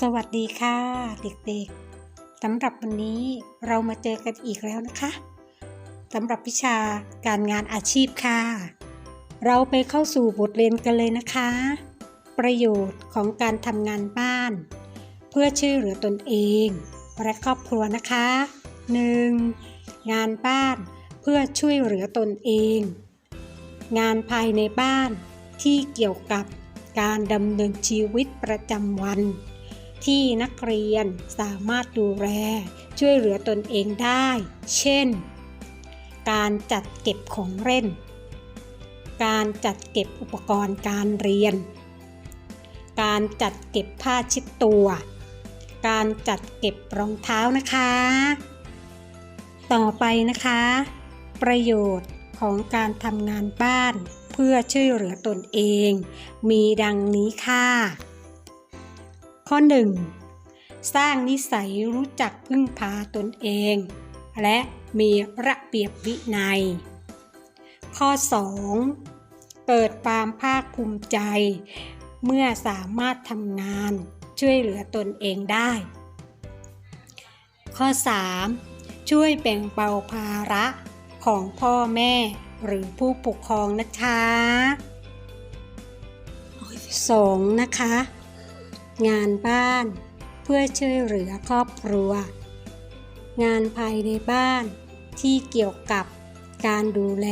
สวัสดีค่ะ เด็กๆสำหรับวันนี้เรามาเจอกันอีกแล้วนะคะสำหรับวิชาการงานอาชีพค่ะ เราไปเข้าสู่บทเรียนกันเลยนะคะ ประโยชน์ของการทำงานบ้าน เพื่อช่วยเหลือตนเองและครอบครัวนะคะ 1. งานบ้านเพื่อช่วยเหลือตนเอง งานภายในบ้านที่เกี่ยวกับการดำเนินชีวิตประจำวัน ที่นักเรียนสามารถดูแลช่วยเหลือตนเองได้ เช่น การจัดเก็บของเล่น การจัดเก็บอุปกรณ์การเรียน การจัดเก็บผ้าชิดตัว การจัดเก็บรองเท้านะคะ ต่อไปนะคะ ประโยชน์ของการทำงานบ้านเพื่อช่วยเหลือตนเอง มีดังนี้ค่ะ ข้อ 1. สร้างนิสัยรู้จักพึ่งพาตนเอง และมีระเบียบวินัย ข้อ 2. เกิดความภาคภูมิใจ เมื่อสามารถทำงานช่วยเหลือตนเองได้ ข้อ 3. ช่วยแบ่งเบาภาระของพ่อแม่หรือผู้ปกครองนะคะสองนะคะ งานบ้าน เพื่อช่วยเหลือครอบครัว งานภายในบ้านที่เกี่ยวกับการดูแล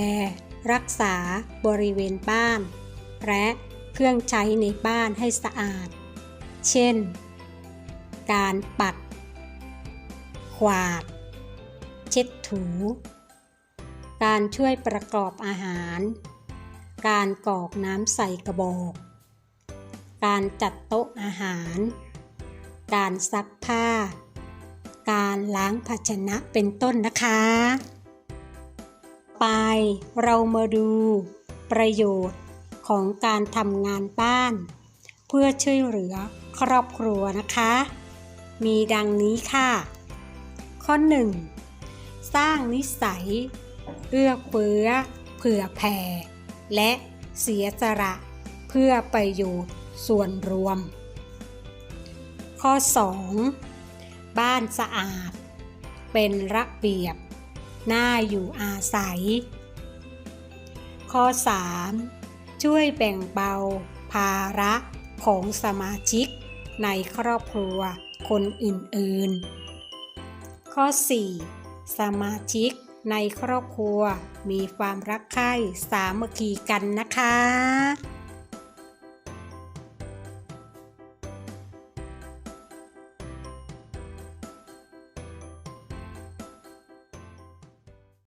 รักษาบริเวณบ้าน และเครื่องใช้ในบ้านให้สะอาด เช่น การปัด ขวาด เช็ดถู การช่วยประกอบอาหาร การกรอกน้ำใส่กระบอก การจัดโต๊ะอาหาร การซักผ้า การล้างภาชนะเป็นต้นนะคะ ไปเรามาดูประโยชน์ของการทำงานบ้าน เพื่อช่วยเหลือครอบครัวนะคะ มีดังนี้ค่ะ ข้อ 1. สร้างนิสัย เอื้อเฟื้อ เผื่อแผ่ และเสียสละเพื่อประโยชน์ ส่วนรวม ข้อ 2. บ้านสะอาด เป็นระเบียบ น่าอยู่อาศัย ข้อ 3. ช่วยแบ่งเบา ภาระของสมาชิก ในครอบครัวคนอื่นๆ ข้อ 4. สมาชิกในครอบครัวมีความรักใคร่สามัคคีกันนะคะ